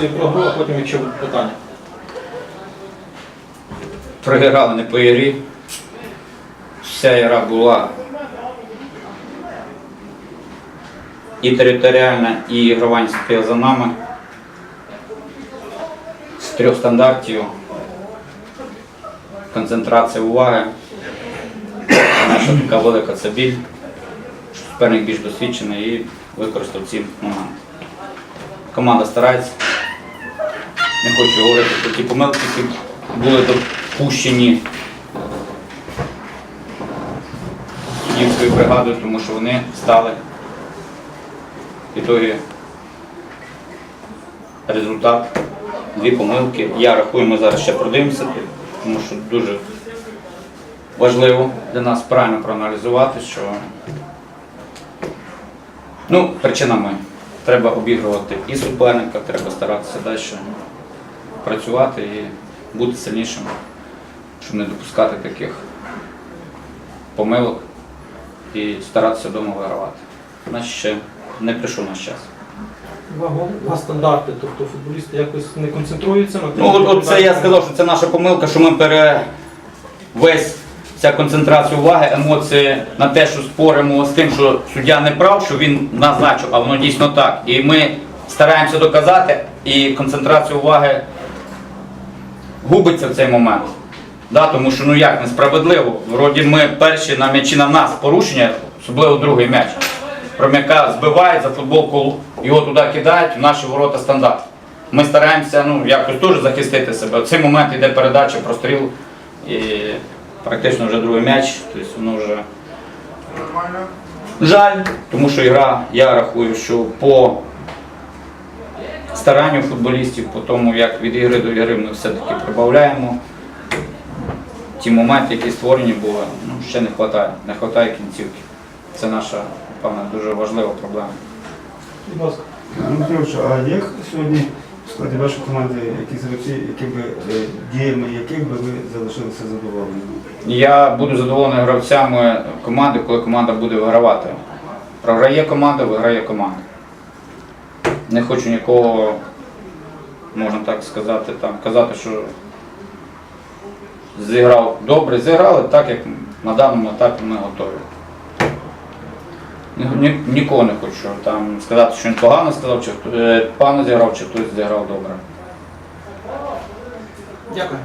свої про гру, а потім, якщо питання. Програли не по ігрі. Вся ігра була і територіальна, і ігрова ініціатива за нами. З трьох стандартів. Концентрація уваги. Наша така велика це біль. Суперник більш досвідчений і використав ці моменти. Команда старається. Не хочу говорити про ті помилки, які були допущені суддівською бригадою, тому що вони стали в ітогі результат, дві помилки. Я рахую, ми зараз ще продивимося, тому що дуже важливо для нас правильно проаналізувати, що ну, причина ми. Треба обігрувати і суперника, треба старатися далі працювати і бути сильнішим, щоб не допускати таких помилок і старатися вдома вигравати. Значить, ще не прийшов наш час. Два стандарти, тобто футболісти якось не концентруються на Ну, от, от це я сказав, що це наша помилка, що ми пере весь ця концентрація уваги, емоції на те, що споримо з тим, що суддя не прав, що він назначив, а воно дійсно так. І ми стараємося доказати, і концентрація уваги губиться в цей момент. Да, тому що ну як несправедливо. Вроді ми перші на м'ячі на нас порушення, особливо другий м'яч. Про м'яка збивають за футболку, його туди кидають, в наші ворота стандарт. Ми стараємося ну, якось теж захистити себе. В цей момент йде передача, простріл і практично вже другий м'яч, тобто воно вже жаль, тому що гра, я рахую, що по старанню футболістів, по тому, як від ігри до ігри ми все-таки прибавляємо. Ті моменти, які створені були, ну, ще не вистачає. Не вистачає кінцівки. Це наша, напевно, дуже важлива проблема. Будь ласка. Дмитрович, а є сьогодні в складі вашої команди якісь гравці, які би е, діями яких би ви залишилися задоволеними? Я буду задоволений гравцями команди, коли команда буде вигравати. Програє команда, виграє команда. Не хочу нікого, можна так сказати, там, казати, що зіграв добре, зіграли так, як на даному етапі ми готові. Ні- ні- Нікого не хочу там сказати, що він погано сказав, чи е, погано зіграв, чи хтось зіграв добре. Дякую.